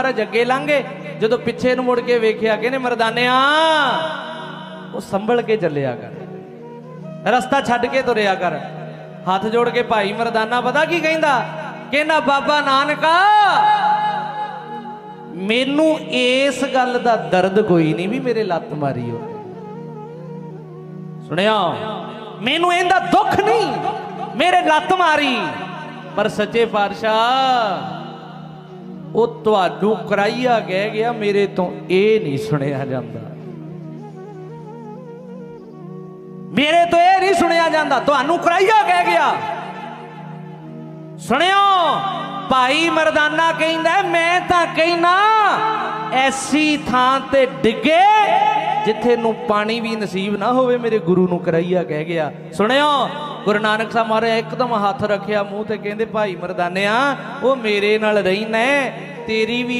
ਮਹਾਰਾਜ ਅੱਗੇ ਲੰਘੇ। ਜਦੋਂ ਪਿੱਛੇ ਨੂੰ ਮੁੜ ਕੇ ਵੇਖਿਆ ਕਹਿੰਦੇ ਮਰਦਾਨਿਆ, ਉਹ ਸੰਭਲ ਕੇ ਚੱਲਿਆ ਕਰ। ਰਸਤਾ ਛੱਡ ਕੇ ਤੁਰਿਆ ਕਰ। ਹੱਥ ਜੋੜ ਕੇ ਭਾਈ ਮਰਦਾਨਾ, ਪਤਾ ਕੀ ਕਹਿੰਦਾ? ਕਹਿੰਦਾ, ਬਾਬਾ ਨਾਨਕਾ, ਮੈਨੂੰ ਇਸ ਗੱਲ ਦਾ ਦਰਦ ਕੋਈ ਨਹੀਂ ਵੀ ਮੇਰੇ ਲੱਤ ਮਾਰੀ ਹੋ ਸੁਣਿਆ? ਮੈਨੂੰ ਇਹਦਾ ਦੁੱਖ ਨਹੀਂ, ਮੇਰੇ ਲੱਤ ਮਾਰੀ। ਪਰ ਸੱਚੇ ਪਾਤਸ਼ਾਹ ਉਹ ਤੁਹਾਨੂੰ ਕਰਾਈਆ ਕਹਿ ਗਿਆ, ਮੇਰੇ ਤੋਂ ਇਹ ਨਹੀਂ ਸੁਣਿਆ ਜਾਂਦਾ। ਮੇਰੇ ਤੋਂ ਇਹ ਨਹੀਂ ਸੁਣਿਆ ਜਾਂਦਾ, ਤੁਹਾਨੂੰ ਕਰਾਈਆ ਕਹਿ ਗਿਆ। ਸੁਣਿਓ, ਭਾਈ ਮਰਦਾਨਾ ਕਹਿੰਦਾ, ਮੈਂ ਤਾਂ ਕਹਿਣਾ ਐਸੀ ਥਾਂ ਤੇ ਡਿੱਗੇ ਜਿੱਥੇ ਨੂੰ ਪਾਣੀ ਵੀ ਨਸੀਬ ਨਾ ਹੋਵੇ, ਮੇਰੇ ਗੁਰੂ ਨੂੰ ਕਰਾਈਆ ਕਹਿ ਗਿਆ। ਸੁਣਿਓ, ਗੁਰੂ ਨਾਨਕ ਸਾਹਿਬ ਮਹਾਰਾਜ ਇੱਕਦਮ ਹੱਥ ਰੱਖਿਆ, ਮੂੰਹ ਤੇ ਕਹਿੰਦੇ, ਭਾਈ ਮਰਦਾਨਿਆ, ਉਹ ਮੇਰੇ ਨਾਲ ਰਹਿਣਾ ਤੇਰੀ ਵੀ